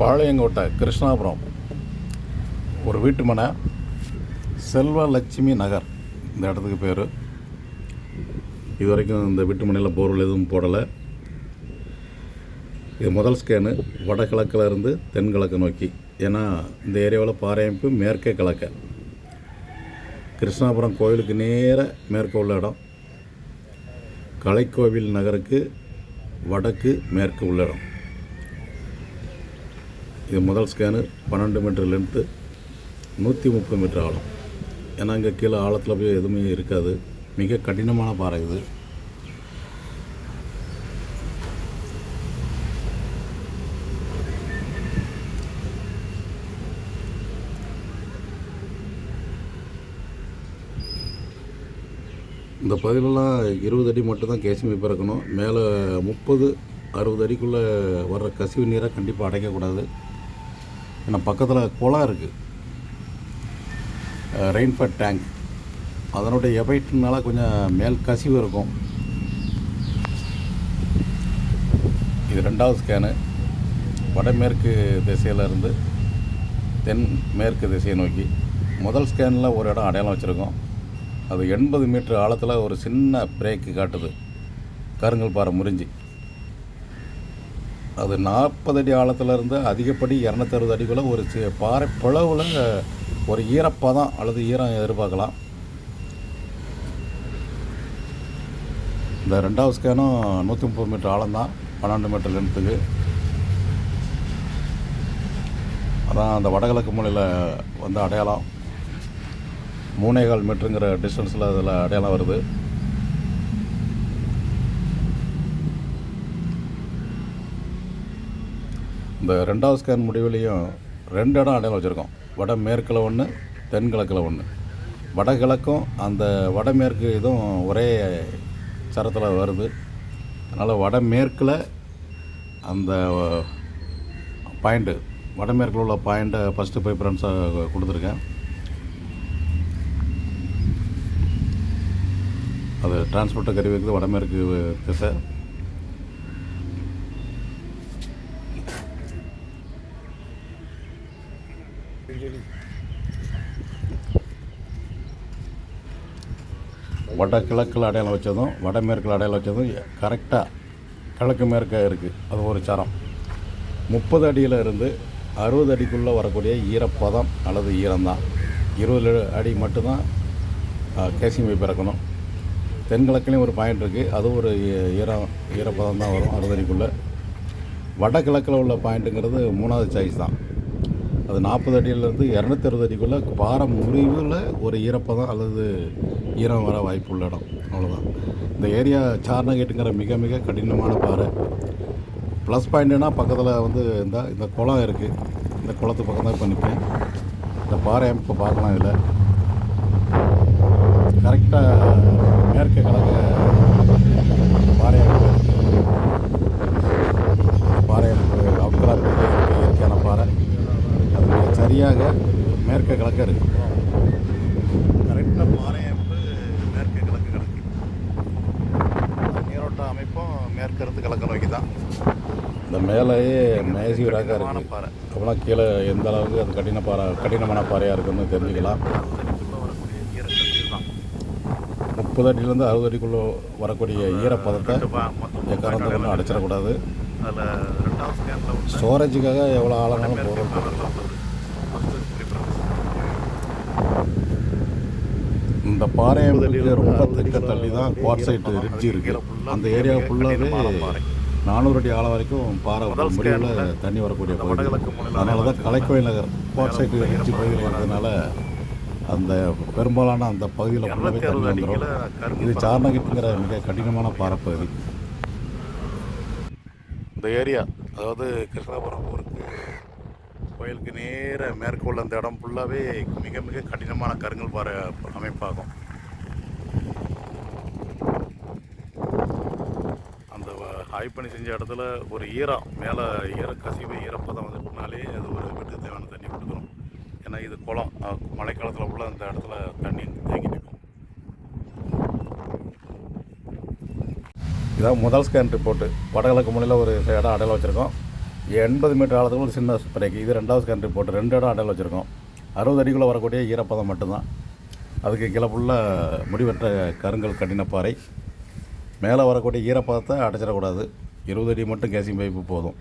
பாளையங்கோட்டை கிருஷ்ணாபுரம் ஒரு வீட்டு மனை செல்வலட்சுமி நகர். இந்த இடத்துக்கு பேர். இது வரைக்கும் இந்த வீட்டு மனையில் போர்வெல் எதுவும் போடலை. இது முதல் ஸ்கேனு வடகிழக்கில் இருந்து தென்கிழக்கு நோக்கி. ஏன்னா இந்த ஏரியாவில் பாறையமைப்பு மேற்கே கிழக்க. கிருஷ்ணாபுரம் கோயிலுக்கு நேர மேற்கே உள்ள இடம். கலைக்கோவில் நகருக்கு வடக்கு மேற்கு உள்ள இடம். இது முதல் ஸ்கேனு பன்னெண்டு மீட்டர் லென்த்து நூற்றி முப்பது மீட்டர் ஆழம். ஏன்னா இங்கே கீழே ஆழத்தில் போய் எதுவுமே இருக்காது. மிக கடினமான பாறை இது. இந்த பகுதியிலலாம் இருபது அடி மட்டும்தான் கேசிமி பிறக்கணும். மேலே முப்பது அறுபது அடிக்குள்ளே வர்ற கசிவு நீரை கண்டிப்பாக அடைக்கக்கூடாது. ஏன்னா பக்கத்தில் குளம் இருக்குது ரெயின்ஃபட் டேங்க் அதனுடைய எஃபெக்ட்னால கொஞ்சம் மேல் கசிவு இருக்கும். இது ரெண்டாவது ஸ்கேனு வடமேற்கு திசையில இருந்து தென் மேற்கு திசையை நோக்கி. முதல் ஸ்கேனில் ஒரு இடம் அடையாளம் வச்சுருக்கோம். அது எண்பது மீட்டர் ஆழத்தில் ஒரு சின்ன பிரேக்கு காட்டுது. கருங்கல் பாறை முறிஞ்சு. அது நாற்பது அடி ஆழத்துலேருந்து அதிகப்படி இரநூத்தறுபது அடிக்குள்ளே ஒரு சி- பாறை பிளவில் ஒரு ஈரப்பதம் அல்லது ஈரம் எதிர்பார்க்கலாம். இந்த ரெண்டாவது ஸ்கேனும் நூற்றி முப்பது மீட்டர் ஆழம்தான் பன்னெண்டு மீட்டர் லென்த்துக்கு அதான் அந்த வடகிழக்கு மூலையில் வந்து அடையாளம். மூணே கால் மீட்டருங்கிற டிஸ்டன்ஸில் அதில் அடையாளம் வருது. இந்த ரெண்டாவது ஸ்கேன் முடிவுலையும் ரெண்டு இடம் அடையாளம் வச்சுருக்கோம். வடமேற்கில் ஒன்று தென்கிழக்கில் ஒன்று வடகிழக்கும் அந்த வடமேற்கு இதுவும் ஒரே சரத்தில் வருது. அதனால் வடமேற்கில் அந்த பாயிண்ட்டு வடமேற்கில் உள்ள பாயிண்ட்டை ஃபஸ்ட்டு ப்ரிஃபரன்ஸாக கொடுத்துருக்கேன். அது டிரான்ஸ்போர்ட்டை கருவிக்கு வடமேற்கு திசை. வடகிழக்கில் அடையாளம் வச்சதும் வடமேற்கில் அடையாளம் வச்சதும் கரெக்டாக கிழக்கு மேற்க இருக்குது அது ஒரு சரம். முப்பது அடியில் இருந்து அறுபது அடிக்குள்ளே வரக்கூடிய ஈரப்பதம் அல்லது ஈரம்தான். இருபது அடி மட்டும்தான் கேசிமி பிறக்கணும். தென்கிழக்குலேயும் ஒரு பாயிண்ட் இருக்குது அது ஒரு ஈரம் ஈரப்பதம் தான் வரும் அறுபது அடிக்குள்ளே. வடகிழக்கில் உள்ள பாயிண்ட்டுங்கிறது மூணாவது சாய்ஸ் தான். அது நாற்பது அடியிலேருந்து இரநூத்தி அறுபது அடிக்குள்ளே பாறை முறிவில் ஒரு ஈரப்பதம் அல்லது ஈரம் வர வாய்ப்பு உள்ள இடம். அவ்வளோதான் இந்த ஏரியா சார்னகேட்டுங்கிற மிக மிக கடினமான பாறை. ப்ளஸ் பாயிண்ட்னா பக்கத்தில் வந்து இந்த இந்த குளம் இருக்குது இந்த குளத்து பக்கம் தான் இப்போ நிற்பேன் இந்த பாறை அமைப்பை பார்க்கலாம் இதில். கரெக்டாக மேற்கு கலக்க பாறை அமைப்பு. பாறை அமைப்பு அப்கராத் இயற்கையான பாறை அது மிக சரியாக மேற்கு கிழக்கு இருக்கு. கரெக்டாக பாறை அமைப்பு மேற்கு கிழக்கு கிடக்கு நீரோட்ட அமைப்பும் மேற்கு இருந்து கிழக்கு நோக்கி தான். இந்த மேலேயே மேசிவராக இருக்கு. பாறை. அப்படின்னா கீழே எந்த அளவுக்கு அது கடின பாறை கடினமான பாறையாக இருக்குன்னு தெரிஞ்சுக்கலாம். முப்பது அடியிலேருந்து அறுபது அடிக்குள்ளே வரக்கூடிய ஈரப்பதத்தை எக்காரணத்தை அடைச்சிடக்கூடாது. ஸ்டோரேஜுக்காக எவ்வளோ ஆழங்களும் போகிறோம் இந்த பாறை அமைப்புக்கு ரொம்ப தெற்க தள்ளி தான் குவாட்சைட் ரிட்ஜ் இருக்கு. அந்த ஏரியா ஃபுல்லாகவே நானூறு அடி ஆழம் வரைக்கும் பாறை முடிவில் தண்ணி வரக்கூடிய பகுதி. அதனால தான் கலைக்கோயில் நகர் குவாட்சைட் ரிட்ஜ் பகுதியில் இருக்கிறதுனால அந்த பெரும்பாலான அந்த பகுதியில் ஃபுல்லாகவே தண்ணி வந்துடும் இது சார்னகிட்டுங்கிற மிக கடினமான பாறைப்பகுதி. இந்த ஏரியா அதாவது கிருஷ்ணாபுரம் ஊருக்கு கோயிலுக்கு நேர மேற்கு உள்ள அந்த இடம் ஃபுல்லாகவே மிக மிக கடினமான கருங்கல் பாறை அமைப்பாகும். அந்த வ- பண்ணி செஞ்ச இடத்துல ஒரு ஈரம் மேலே ஈர கசிவு ஈரப்பதம் வந்துட்டுனாலே அது ஒரு வீட்டுக்கு தேவையான தண்ணி கொடுத்துரும் ஏன்னா இது குளம் மழைக்காலத்தில் உள்ள அந்த இடத்துல தண்ணி தேங்கி நிற்கும் இதான் முதல் ஸ்கேன் ரிப்போர்ட்டு வடகிழக்கு முனையில் ஒரு இடம் அடையாளம் வச்சுருக்கோம். எண்பது மீட்டர் ஆழத்துக்கு ஒரு சின்ன ஸ்ப்ரேக்கு இது ரெண்டாவது கண்ட்ரி போட்டு ரெண்டு இடம் அடையில் வச்சுருக்கோம். அறுபது அடிக்குள்ளே வரக்கூடிய ஈரப்பதம் மட்டும்தான். அதுக்கு கீழே ஃபுல்லாக முடிவற்ற கருங்கல் கடினப்பாறை மேலே வரக்கூடிய ஈரப்பதத்தை அடைச்சிடக்கூடாது. இருபது அடி மட்டும் கேசிங் பைப்பு போதும்.